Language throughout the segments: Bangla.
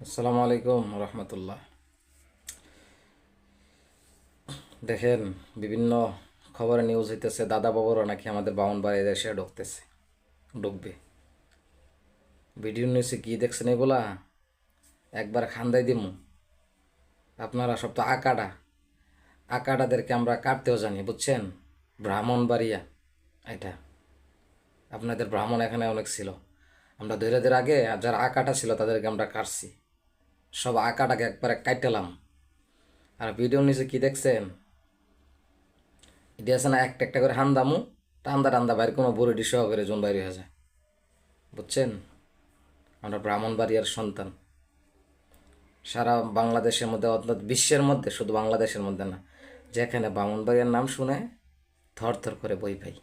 আসসালামু আলাইকুম রহমতুল্লাহ। দেখেন, বিভিন্ন খবরে নিউজ হইতেছে, দাদা বাবুরা নাকি আমাদের বামন বাড়ি দেশে ঢুকতেছে, ঢুকবে। ভিডিও নিউজে কি দেখছেন এগুলা? একবার খান্দাই দিমু। আপনারা সব তো আকাডা। আকাডাদেরকে আমরা কাটতেও জানি, বুঝছেন? ব্রাহ্মণ বাড়িয়া, এটা। আপনাদের ব্রাহ্মণ এখানে অনেক ছিল। আমরা ধীরে ধীরে আগে যারা আঁকাটা ছিল তাদেরকে আমরা কাটছি। সব আঁকাটাকে একবারে কাটলাম আর ভিডিও নিচে কি দেখছেন? এটি না, একটা একটা করে হান্দামু টান্দা টান্দা বাইরে কোনো বুড়ি করে জোন বাইরে হয়ে যায়। বুঝছেন? আমরা ব্রাহ্মণবাড়িয়ার সন্তান। সারা বাংলাদেশের মধ্যে, অর্থাৎ বিশ্বের মধ্যে, শুধু বাংলাদেশের মধ্যে না, যেখানে ব্রাহ্মণবাড়িয়ার নাম শুনে থর থর করে বই পাই।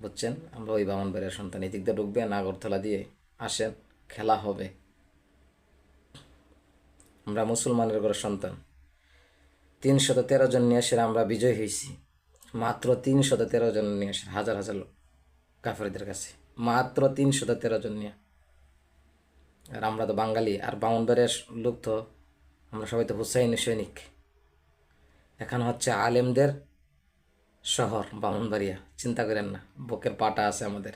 বুঝছেন? আমরা ওই বামনবাড়িয়ার সন্তান। এদিক দিয়ে ঢুকবে নাগরতলা দিয়ে আসেন, খেলা হবে। আমরা মুসলমানের ঘরের সন্তান। তিনশত তেরো জন নিয়ে এসে আমরা বিজয় হয়েছি। মাত্র তিনশত তেরো জন নিয়ে এসে, হাজার হাজার লোক কাফেরদের কাছে। মাত্র তিনশত তেরো জন নিয়ে। আর আমরা তো বাঙালি, আর বামনবাড়িয়ার লোক তো আমরা সবাই তো হুসাইনি সৈনিক। এখন হচ্ছে আলেমদের শহর বামনবাড়িয়া চিন্তা করেন না, বুকের পাটা আছে আমাদের।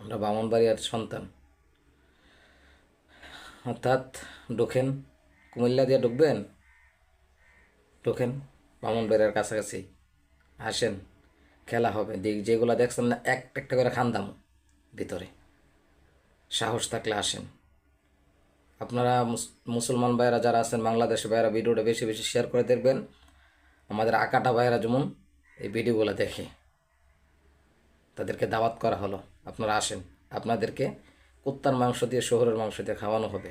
আমরা বামনবাড়িয়ার সন্তান। অর্থাৎ ঢোকেন, কুমিল্লা দিয়ে ঢুকবেন, ঢোকেন বামনবাড়িয়ার কাছাকাছি, আসেন, খেলা হবে। দিক যেগুলো দেখছেন না, এক একটা করে খান্দাম ভিতরে। সাহস থাকলে আসেন। আপনারা মুস- মুসলমান ভাইয়েরা যারা আছেন বাংলাদেশের ভাইয়েরা ভিডিওটা বেশি বেশি শেয়ার করে দেখবেন। আমাদের আকাটা ভাইয়েরা যেমন এই ভিডিওগুলো দেখে, তাদেরকে দাওয়াত করা হলো। আপনারা আসেন। আপনাদেরকে কুত্তার মাংস দিয়ে শহরের মাংস দিয়ে খাওয়ানো হবে।